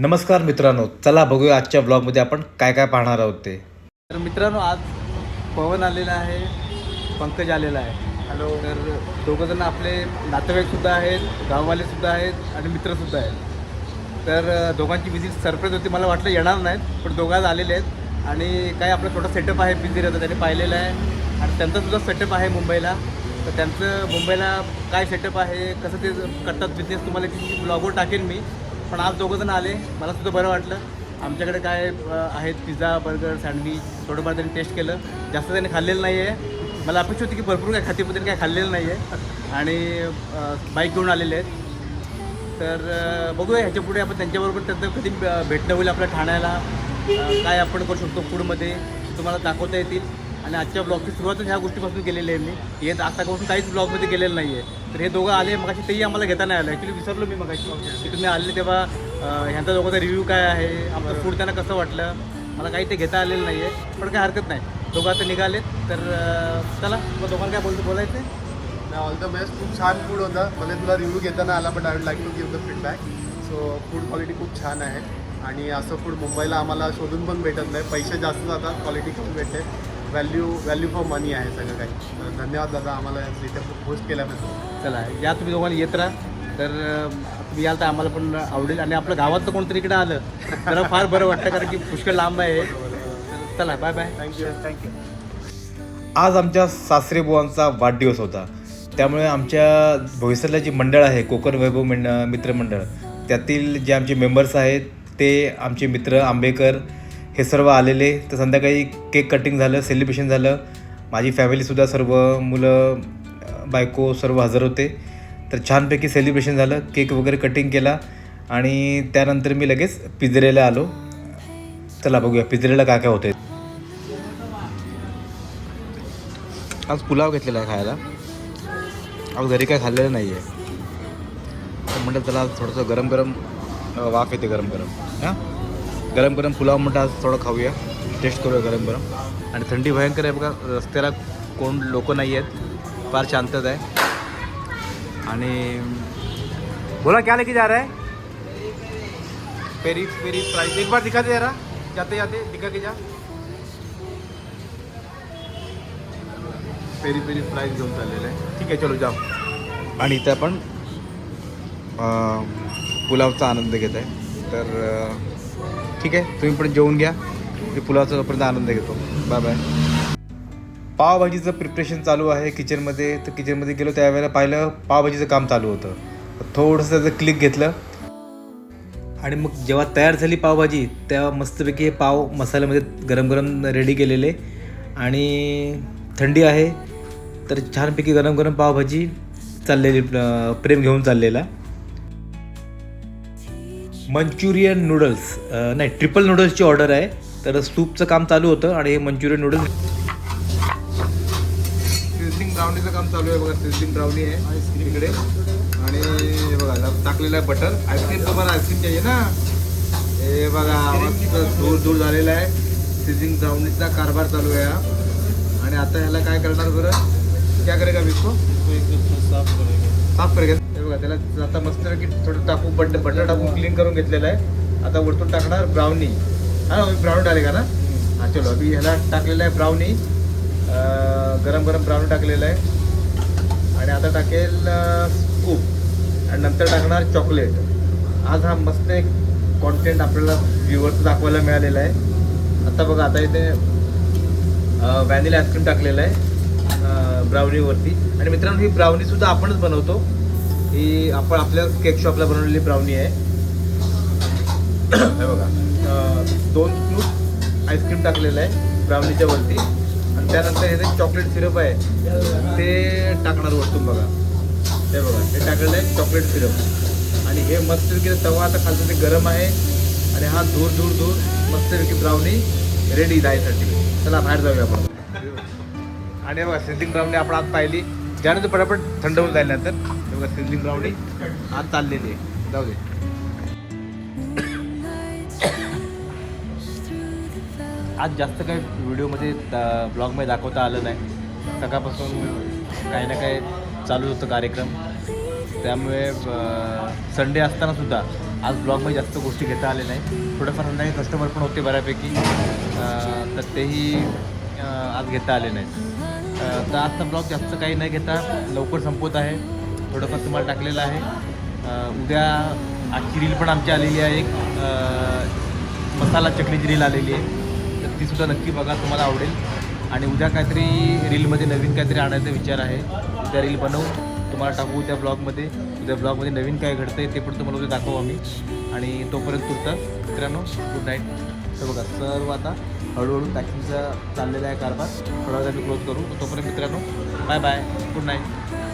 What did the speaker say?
नमस्कार मित्रांनो चला बघूया आजच्या ब्लॉगमध्ये आपण काय काय पाहणार आहोत ते. तर मित्रांनो आज पवन आलेला आहे पंकज आलेला आहे. हॅलो. तर दोघंजण आपले नातेवाईकसुद्धा आहेत गाववाले सुद्धा आहेत आणि मित्रसुद्धा आहेत. तर दोघांची विजिट सरप्राईज होती मला वाटलं येणार नाहीत पण दोघं आज आलेले आहेत. आणि काय आपला छोटा सेटअप आहे पिझेरियाचा त्यांनी पाहिलेला आहे. आणि त्यांचा सुद्धा सेटअप आहे मुंबईला. तर त्यांचं मुंबईला काय सेटअप आहे कसं ते करतात बिझनेस तुम्हाला किती ब्लॉगवर टाकेन मी. पण आज दोघंजण आले. मला सुद्धा बरं वाटलं. आमच्याकडे काय आहेत पिझ्झा बर्गर सँडविच थोडंफार त्यांनी टेस्ट केलं. जास्त त्यांनी खाल्लेलं नाही आहे मला अपेक्षा होती की भरपूर काय खाते पण त्यांनी काय खाल्लेलं नाही आहे आणि बाईक घेऊन आलेले आहेत. तर बघूया ह्याच्या पुढे आपण त्यांच्याबरोबर त्यांचं कधी भेटणं होईल आपल्या ठाण्याला. काय आपण करू शकतो फूडमध्ये तुम्हाला दाखवता येतील. आणि आजच्या ब्लॉगची सुरुवातच ह्या गोष्टीपासून केलेली आहे मी. येत आतापासून काहीच ब्लॉगमध्ये केलेलं नाही आहे तर हे दोघं आले मगाशी तेही आम्हाला घेता नाही आलं. ॲक्च्युली विसरलो मी मगाशी. की तुम्ही आले तेव्हा ह्यांचा दोघांचा रिव्ह्यू काय आहे आमचं फूड त्यांना कसं वाटलं? मला काही ते घेता आलेलं नाही आहे पण काय हरकत नाही. दोघं आता निघालेत. तर चला मग दोघांना काय बोलतो बोलायचं? ऑल द बेस्ट खूप छान फूड होतं. मला तुला रिव्ह्यू घेताना आला but I would like to give the feedback so food quality खूप छान आहे. आणि असं फूड मुंबईला आम्हाला शोधून पण भेटत नाही. पैसे जास्त जातात क्वालिटी कमी भेटते. व्हॅल्यू व्हॅल्यू फॉर मनी आहे सगळं काही. तर धन्यवाद दादा आम्हाला इथे होस्ट केल्याबद्दल. चला या तुम्ही दोघांनी येत राहा. तर तुम्ही याल तर आम्हाला पण आवडेल. आणि आपलं गावातलं कोणतरी इकडे आलं. तर फार बरं वाटतं कारण की पुष्कळ लांब आहे. चला बाय बाय थँक्यू थँक्यू आज आमच्या सासरे बुवांचा वाढदिवस होता. त्यामुळे आमच्या भविष्यातलं जी मंडळ आहे कोकण वैभव मंड मित्रमंडळ त्यातील जे आमचे मेंबर्स आहेत ते आमचे मित्र आंबेकर हे सर्व आलेले. तर संध्याकाळी केक कटिंग झालं सेलिब्रेशन झालं. माझी फॅमिलीसुद्धा सर्व मुलं बायको सर्व हजर होते. तर छानपैकी सेलिब्रेशन झालं. केक वगैरे कटिंग केला. आणि त्यानंतर मी लगेच पिजरेला आलो. चला बघूया पिजरेला काय काय होते आज पुलाव घेतलेला आहे खायला. आज घरी काय खाल्लेलं नाही आहे तर म्हणलं चला आज थोडंसं गरम गरम वाफ येते गरम गरम हां? गरम गरम पुलाव म्हणतं आज थोडं खाऊया. टेस्ट करूया गरम गरम. आणि थंडी भयंकर आहे बघा. रस्त्याला कोण लोक नाही आहेत. फार शांतता आहे. आणि बोला क्या लेके जा रहा है? पेरी पेरी प्राइस एक बार दिखा दे जरा. जाते जाते. दिखा के जा. पेरी पेरी फ्राईज घेऊन चाललेलं आहे. ठीक आहे चलो जाऊ. आणि इथे आपण पुलावचा आनंद घेत आहे. तर ठीक आहे? तुम्ही पण जेवून घ्या. मी पुलावचा तोपर्यंत आनंद घेतो. बाय बाय पावभाजीचं प्रिपरेशन चालू आहे किचनमध्ये तर किचनमध्ये गेलो त्यावेळेला पाहिलं पावभाजीचं काम चालू होतं. थोडंसं त्याचं क्लिक घेतलं. आणि मग जेव्हा तयार झाली पावभाजी तेव्हा मस्तपैकी हे पाव मसाल्यामध्ये गरम गरम रेडी केलेले. आणि थंडी आहे तर छानपैकी गरम गरम पावभाजी चाललेली प्रेम घेऊन चाललेला. मंचुरियन नूडल्स नाही ट्रिपल नूडल्सची ऑर्डर आहे. तर सूपचं काम चालू होतं आणि हे मंचुरियन नूडल्स सिझलिंग ब्राउनीचं काम चालू आहे बघा सिझलिंग ब्राउनी आहे इकडे. आणि हे बघा टाकलेलं आहे बटर आईस्क्रीम तुम्हाला आईस्क्रीम चाहिए ना? हे बघा मस्त दूर दूर झालेला आहे. सिझलिंग ब्राउनीचा कारभार चालू आहे हा. आणि आता ह्याला काय करणार बरं? क्या करेगा इसको साफ करेगा. त्याला आता मस्त की थोडं टाकू बट बटर टाकून क्लीन करून घेतलेलं आहे. आता वरतून टाकणार ब्राउनी हा ब्राऊन टाकले का ना? हा चलो अभि ह्याला टाकलेलं आहे ब्राउनी गरम गरम ब्राऊन टाकलेलं आहे. आणि आता टाकेल स्कूप आणि नंतर टाकणार चॉकलेट आज हा मस्त एक कॉन्टेंट आपल्याला व्ह्युअर्स दाखवायला मिळालेला आहे. आता बघा आता इथे व्हॅनिला आईस्क्रीम टाकलेलं आहे ब्राउनीवरती आणि मित्रांनो ही ब्राउनीसुद्धा आपणच बनवतो. ही आपण आपल्या केक शॉपला बनवलेली ब्राउनी आहे. हे बघा. दोन स्कूप आईस्क्रीम टाकलेलं आहे ब्राउनीच्या वरती. आणि त्यानंतर हे जे चॉकलेट सिरप आहे ते टाकणार वरतून बघा. हे बघा हे टाकलेलं आहे चॉकलेट सिरप आणि हे मस्तपैकी तवा आता खालचं ते गरम आहे. आणि हा दूर दूर दूर मस्तपैकी ब्राउनी रेडी जायसाठी चला बाहेर जाऊया आपण. आणि बघा सिझलिंग ब्राउनी आपण आज पाहिली. त्यानंतर पटापट थंड होऊन जाईल तेव्हा हे बघा सिझलिंग आज चाललेली आहे. जाऊ दे. आज जास्त काही व्हिडिओमध्ये ब्लॉगमध्ये दाखवता आलं नाही. सकाळपासून काही ना काही चालू होतं कार्यक्रम. त्यामुळे संडे असताना सुद्धा आज ब्लॉगमध्ये जास्त गोष्टी घेता आले नाही. थोडंफार संध्याकाळी कस्टमर पण होते बऱ्यापैकी. तर तेही आज घेता आले नाहीत. तर आजचा ब्लॉग जास्त काही न घेता लवकर संपवत आहे. थोडंफार तुम्हाला टाकलेलं आहे. उद्या आजची रील पण आमची आलेली आहे. एक मसाला चटणीची रील आलेली आहे. तर तीसुद्धा नक्की बघा तुम्हाला आवडेल. आणि उद्या काहीतरी रीलमध्ये नवीन काहीतरी आणायचा विचार आहे. उद्या रील बनवून तुम्हाला टाकू त्या ब्लॉगमध्ये उद्या ब्लॉगमध्ये नवीन काय घडतं आहे ते पण तुम्हाला उद्या दाखवू आम्ही. आणि तोपर्यंत तुर्तास मित्रांनो गुड नाईट तर बघा सर्व आता हळूहळू पॅकिंगचा चाललेला आहे कारभार. थोडा वेळ क्लोज करू. तोपर्यंत मित्रांनो बाय बाय गुड नाईट